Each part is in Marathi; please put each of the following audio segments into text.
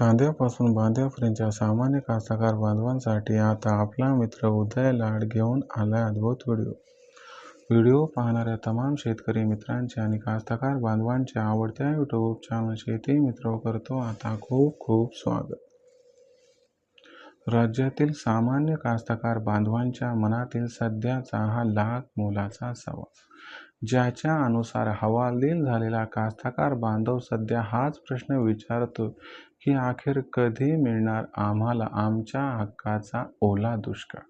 कांद्यापासून बांध्यापर्यंतच्या सामान्य कास्तकार बांधवांसाठी आता आपला मित्र उदय लाड घेऊन आलाय अद्भुत व्हिडिओ. व्हिडिओ पाहणाऱ्या तमाम शेतकरी मित्रांचे आणि कास्तकार बांधवांच्या आवडत्या यूट्यूब चॅनल शेती मित्र करतो आता खूप खूप स्वागत. राज्यातील सामान्य कास्तकार बांधवांच्या मनातील सध्याचा हा लाख मोलाचा सवाल. ज्याच्या अनुसार हवालदिल झालेला कास्तकार बांधव सध्या हाच प्रश्न विचारतो की अखेर कधी मिळणार आम्हाला आमच्या हक्काचा ओला दुष्काळ?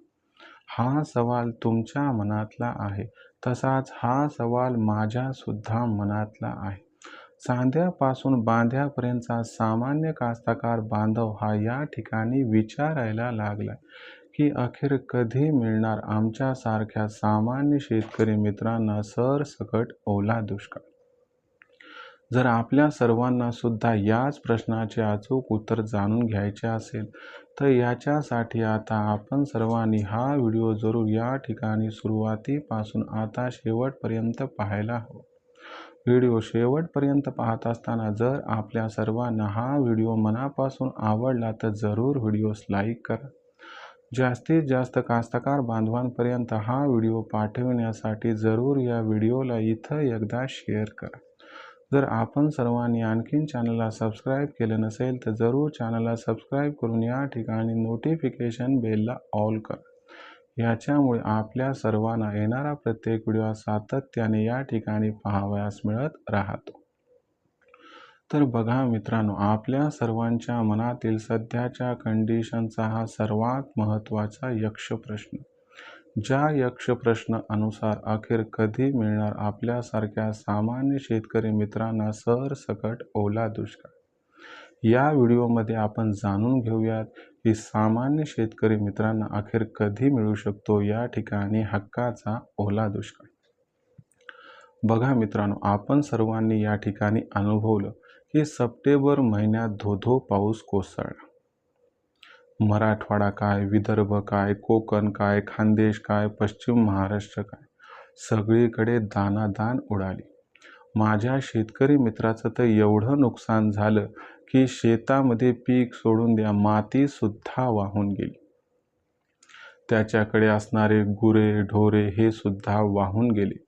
हा सवाल तुमच्या मनातला आहे तसाच हा सवाल माझ्यासुद्धा मनातला आहे. सांध्यापासून बांध्यापर्यंतचा सामान्य कास्तकार बांधव हा या ठिकाणी विचारायला लागला की अखेर कधी मिळणार आमच्यासारख्या सामान्य शेतकरी मित्रांना सरसकट ओला दुष्काळ? जर आपल्या सर्वांना सुद्धा याच प्रश्नाचे अचूक उत्तर जाणून घ्यायचे असेल तर याच्यासाठी आता आपण सर्वांनी हा व्हिडिओ जरूर या ठिकाणी सुरुवातीपासून आता शेवटपर्यंत पाहायला हवं. व्हिडिओ शेवटपर्यंत पाहत असताना जर आपल्या सर्वांना हा व्हिडिओ मनापासून आवडला तर जरूर व्हिडिओस लाईक करा. जास्तीत जास्त कास्तकार बांधवांपर्यंत हा व्हिडिओ पाठविण्यासाठी जरूर या व्हिडिओला इथं एकदा शेअर करा. जर आपण सर्वांनी आणखीन चॅनलला सबस्क्राईब केलं नसेल तर जरूर चॅनलला सबस्क्राईब करून या ठिकाणी नोटिफिकेशन बेलला ऑल करा. याच्यामुळे आपल्या सर्वांना येणारा प्रत्येक व्हिडिओ सातत्याने या ठिकाणी पाहावयास मिळत राहतो. तर बघा मित्रांनो आपल्या सर्वांच्या मनातील सध्याच्या कंडिशनचा हा सर्वात महत्त्वाचा यक्ष प्रश्न ज्या यक्ष प्रश्न अनुसार अखेर कधी मिळणार आपल्यासारख्या सामान्य शेतकरी मित्रांना सरसकट ओला दुष्काळ. या व्हिडिओमध्ये आपण जाणून घेऊयात की सामान्य शेतकरी मित्रांना अखेर कधी मिळू शकतो या ठिकाणी हक्काचा ओला दुष्काळ. बघा मित्रांनो आपण सर्वांनी या ठिकाणी अनुभवलं की सप्टेंबर महिन्यात धोधो पाऊस कोसळला. मराठवाडा काय विदर्भ काय कोकण काय खानदेश काय पश्चिम महाराष्ट्र काय सगळीकडे दानादान उडाली. माझ्या शेतकरी मित्राचं तर एवढं नुकसान झालं की शेतामध्ये पीक सोडून द्या मातीसुद्धा वाहून गेली. त्याच्याकडे असणारे गुरे ढोरे हे सुद्धा वाहून गेले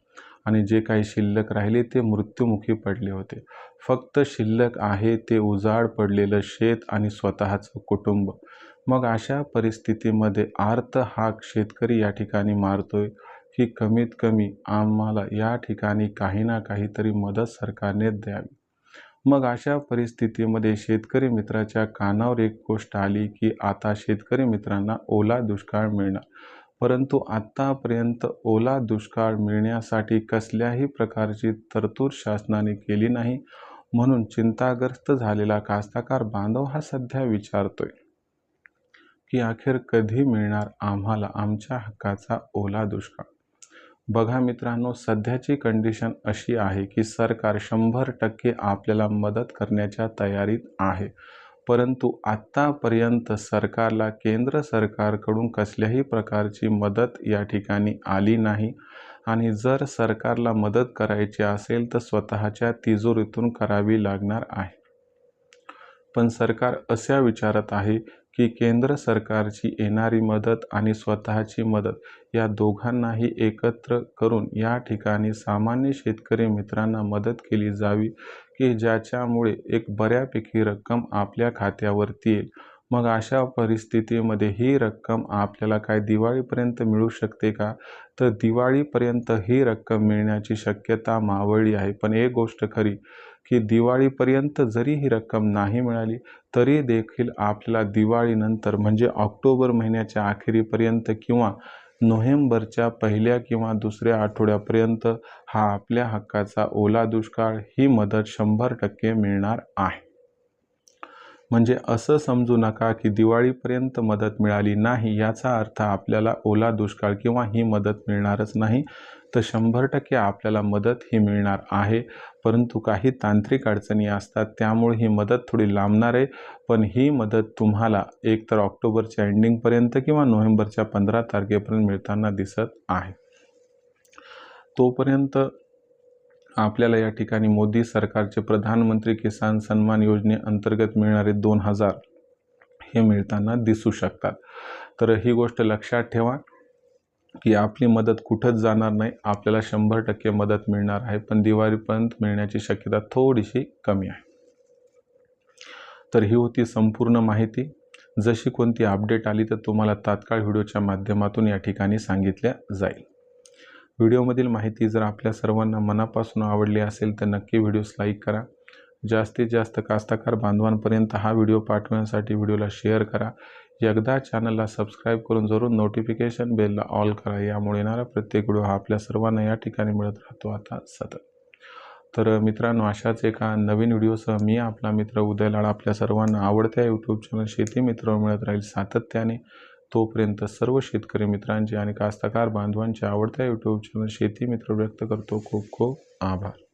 आणि जे काही शिल्लक राहिले ते मृत्युमुखी पडले होते. फक्त शिल्लक आहे ते उजाड पडलेलं शेत आणि स्वतःचं कुटुंब. मग अशा परिस्थितीमध्ये आर्त हाक शेतकरी या ठिकाणी मारतोय? की कमीत कमी आम्हाला या ठिकाणी काही ना काहीतरी मदत सरकारने द्यावी. मग अशा परिस्थितीमध्ये शेतकरी मित्राच्या कानावर एक गोष्ट आली की आता शेतकरी मित्रांना ओला दुष्काळ मिळणार. परंतु आत्तापर्यंत ओला दुष्काळ मिळण्यासाठी कसल्याही प्रकारची तरतूद शासनाने केली नाही म्हणून चिंताग्रस्त झालेला कास्ताकार बांधव हा सध्या विचारतोय की अखेर कधी मिळणार आम्हाला आमच्या हक्काचा ओला दुष्काळ? बघा मित्रांनो सध्याची कंडिशन अशी आहे की सरकार शंभर टक्के आपल्याला मदत करण्याच्या तयारीत आहे. परंतु आत्तापर्यंत सरकारला केंद्र सरकारकडून कसल्याही प्रकारची मदत या ठिकाणी आली नाही. आणि जर सरकारला मदत करायची असेल तर स्वतःच्या तिजोरीतून करावी लागणार आहे. पण सरकार अशा विचारत आहे की केंद्र सरकारची येणारी मदत आणि स्वतःची मदत या दोघांनाही एकत्र करून या ठिकाणी सामान्य शेतकरी मित्रांना मदत केली जावी की ज्याच्यामुळे एक बऱ्यापैकी रक्कम आपल्या खात्यावरती येईल. मग अशा परिस्थितीमध्ये ही रक्कम आपल्याला काय दिवाळीपर्यंत मिळू शकते का? तर दिवाळीपर्यंत ही रक्कम मिळण्याची शक्यता मावळली आहे. पण एक गोष्ट खरी की दिवाळीपर्यंत जरी ही रक्कम नाही मिळाली तरी देखील आपल्याला दिवाळीनंतर म्हणजे ऑक्टोबर महिन्याच्या अखेरीपर्यंत किंवा नोव्हेंबरच्या पहिल्या किंवा दुसऱ्या आठवड्यापर्यंत हा आपल्या हक्काचा ओला दुष्काळ ही मदत शंभर टक्के मिळणार आहे. म्हणजे असं समजू नका की दिवाळीपर्यंत मदत मिळाली नाही याचा अर्थ आपल्याला ओला दुष्काळ किंवा ही मदत मिळणारच नाही. तर शंभर टक्के आपल्याला मदत ही मिळणार आहे. परंतु काही तांत्रिक अडचणी असतात त्यामुळे ही मदत थोडी लांबणार आहे. पण ही मदत तुम्हाला एकतर ऑक्टोबरच्या एंडिंगपर्यंत किंवा नोव्हेंबरच्या पंधरा तारखेपर्यंत मिळताना दिसत आहे. तोपर्यंत आपल्याला या ठिकाणी मोदी सरकारचे प्रधानमंत्री किसान सन्मान योजनेअंतर्गत मिळणारे दोन हजार हे मिळताना दिसू शकतात. तर ही गोष्ट लक्षात ठेवा. की आपली मदत कुठंच जाणार नाही आपल्याला शंभर टक्के मदत मिळणार आहे पण दिवाळीपर्यंत मिळण्याची शक्यता थोडीशी कमी आहे. तर ही होती संपूर्ण माहिती. जशी कोणती अपडेट आली तर तुम्हाला तात्काळ व्हिडिओच्या माध्यमातून या ठिकाणी सांगितल्या जाईल. व्हिडिओमधील माहिती जर आपल्या सर्वांना मनापासून आवडली असेल तर नक्की व्हिडिओस लाईक करा. जास्तीत जास्त कास्तकार बांधवांपर्यंत हा व्हिडिओ पाठवण्यासाठी व्हिडिओला शेअर करा. एकदा चॅनलला सबस्क्राईब करून जरूर नोटिफिकेशन बेलला ऑल करा. यामुळे येणारा प्रत्येक व्हिडिओ हा आपल्या सर्वांना या ठिकाणी मिळत राहतो. आता सतत. तर मित्रांनो अशाच एका नवीन व्हिडिओसह मी आपला मित्र उदय लाड आपल्या सर्वांना आवडत्या यूट्यूब चॅनल शेती मित्र मिळत राहील सातत्याने. तोपर्यंत सर्व शेतकरी मित्रांचे आणि कास्तकार बांधवांचे आवडत्या यूट्यूब चॅनल शेती मित्र व्यक्त करतो. खूप खूप आभार.